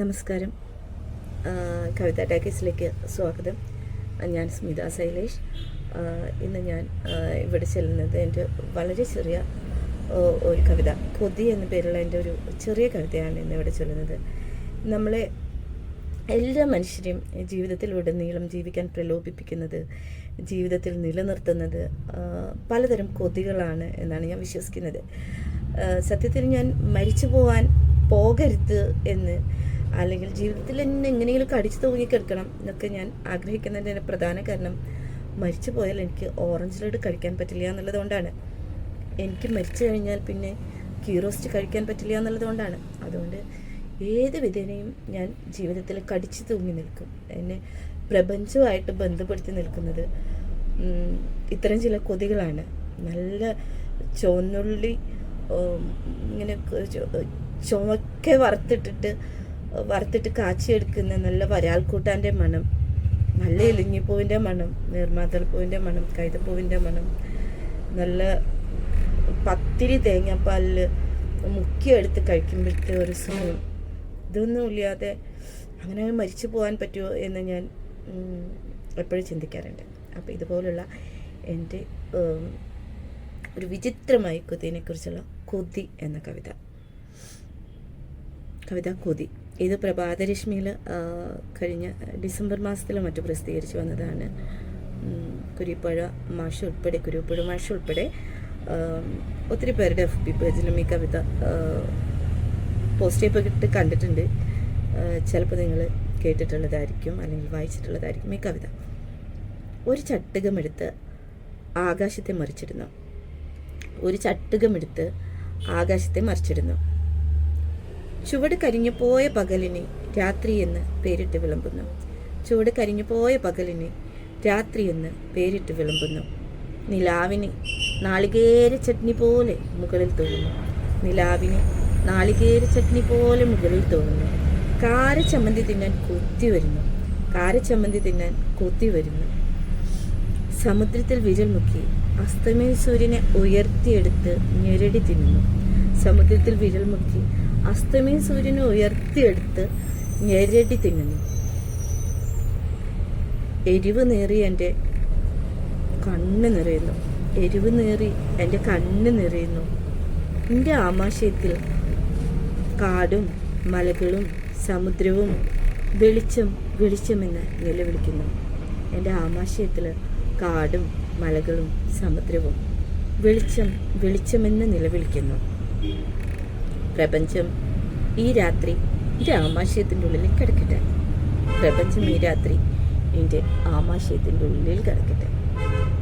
നമസ്കാരം. കവിത ടാക്കീസിലേക്ക് സ്വാഗതം. ഞാൻ സ്മിത ശൈലേഷ് ഇന്ന് ഞാൻ ഇവിടെ ചെല്ലുന്നത് എന്റെ വളരെ ചെറിയ ഒരു കവിത. കൊതി എന്ന പേരുള്ള എന്റെ ഒരു ചെറിയ കവിതയാണ് ഇന്ന് ഇവിടെ ചൊല്ലുന്നത്. നമ്മളെ എല്ലാ മനുഷ്യരെയും ജീവിതത്തിൽ ഉടനീളം ജീവിക്കാൻ പ്രലോഭിപ്പിക്കുന്നത് ജീവിതത്തിൽ നിലനിർത്തുന്നത് പലതരം കൊതികളാണ് എന്നാണ് ഞാൻ വിശ്വസിക്കുന്നത്. സത്യത്തിൽ ഞാൻ മരിച്ചു പോകാൻ പോകരുത് എന്ന് അല്ലെങ്കിൽ ജീവിതത്തിൽ എന്നെ എങ്ങനെയെങ്കിലും കടിച്ചു തൂങ്ങിക്കെടുക്കണം എന്നൊക്കെ ഞാൻ ആഗ്രഹിക്കുന്നതിന്റെ പ്രധാന കാരണം മരിച്ചു പോയാൽ എനിക്ക് ഓറഞ്ച് ലഡ് കഴിക്കാൻ പറ്റില്ല എന്നുള്ളതുകൊണ്ടാണ്. എനിക്ക് മരിച്ചു കഴിഞ്ഞാൽ പിന്നെ കീറോസ്റ്റ് കഴിക്കാൻ പറ്റില്ല എന്നുള്ളതുകൊണ്ടാണ്. അതുകൊണ്ട് ഏത് വിധേനയും ഞാൻ ജീവിതത്തിൽ കടിച്ചു തൂങ്ങി നിൽക്കും. എന്നെ പ്രപഞ്ചമായിട്ട് ബന്ധപ്പെടുത്തി നിൽക്കുന്നത് ഇത്തരം ചില കൊതികളാണ്. നല്ല ചുവന്നുള്ളി ഇങ്ങനെ ചുമക്കെ വറുത്തിട്ടിട്ട് വറുത്തിട്ട് കാച്ചിയെടുക്കുന്ന നല്ല വരാൽക്കൂട്ടാന്റെ മണം നല്ല ഇലിഞ്ഞിപ്പൂവിന്റെ മണം നീർമാതളപ്പൂവിന്റെ മണം കൈതപ്പൂവിന്റെ മണം നല്ല പത്തിരി തേങ്ങാപ്പാലിൽ മുക്കിയെടുത്ത് കഴിക്കുമ്പോഴത്തെ ഒരു സുഖം. ഇതൊന്നും ഇല്ലാതെ അങ്ങനെ മരിച്ചു പോകാൻ പറ്റുമോ എന്ന് ഞാൻ എപ്പോഴും ചിന്തിക്കാറുണ്ട്. അപ്പോൾ ഇതുപോലുള്ള എന്റെ ഒരു വിചിത്രമായ കൊതിനെക്കുറിച്ചുള്ള കൊതി എന്ന കവിത. കവിത കൊതി ഇത് പ്രഭാതരശ്മിയിൽ കഴിഞ്ഞ ഡിസംബർ മാസത്തിൽ മറ്റു പ്രസിദ്ധീകരിച്ചു വന്നതാണ്. കുരിപ്പുഴ മാഷ് ഉൾപ്പെടെ കുരുപ്പുഴ മാഷ് ഉൾപ്പെടെ ഒത്തിരി പേരുടെ എഫ് ബി പേജിലും ഈ കവിത പോസ്റ്റ് ചെയ്തിട്ട് കണ്ടിട്ടുണ്ട്. ചിലപ്പോൾ നിങ്ങൾ കേട്ടിട്ടുള്ളതായിരിക്കും അല്ലെങ്കിൽ വായിച്ചിട്ടുള്ളതായിരിക്കും ഈ കവിത. ഒരു ചട്ടുകമെടുത്ത് ആകാശത്തെ മറിച്ചിടുന്നു. ഒരു ചട്ടുകമെടുത്ത് ആകാശത്തെ മറിച്ചിടുന്നു. ചുവട് കരിഞ്ഞു പോയ പകലിനെ രാത്രി എന്ന് പേരിട്ട് വിളമ്പുന്നു. ചുവട് കരിഞ്ഞു പോയ പകലിനെ രാത്രി എന്ന് പേരിട്ട് വിളമ്പുന്നു. നിലാവിനെ നാളികേര ചട്നി പോലെ മുകളിൽ തോന്നുന്നു നിലാവിനെ നാളികേര ചട്നി പോലെ മുകളിൽ തോന്നുന്നു കാര ചമ്മന്തി തിന്നാൻ കൊത്തി വരുന്നു. കാര ചമ്മന്തി തിന്നാൻ കൊത്തി വരുന്നു. സമുദ്രത്തിൽ വിരൽ മുക്കി അസ്തമയ സൂര്യനെ ഉയർത്തിയെടുത്ത് ഞെരടി തിന്നുന്നു. സമുദ്രത്തിൽ വിരൽ മുക്കി അസ്തമയ സൂര്യനെ ഉയർത്തിയെടുത്ത് ഞെരടി തിന്നുന്നു. എരിവ് നേറി എന്റെ കണ്ണ് നിറയുന്നു. എരിവ് നേറി എന്റെ കണ്ണ് നിറയുന്നു. എന്റെ ആമാശയത്തിൽ കാടും മലകളും സമുദ്രവും വെളിച്ചം വെളിച്ചമെന്ന് നിലവിളിക്കുന്നു. എന്റെ ആമാശയത്തിൽ കാടും മലകളും സമുദ്രവും വെളിച്ചം വെളിച്ചമെന്ന് നിലവിളിക്കുന്നു. പ്രപഞ്ചം ഈ രാത്രി എന്റെ ആമാശയത്തിന്റെ ഉള്ളിൽ കിടക്കട്ടെ. പ്രപഞ്ചം ഈ രാത്രി എന്റെ ആമാശയത്തിന്റെ ഉള്ളിൽ കിടക്കട്ടെ.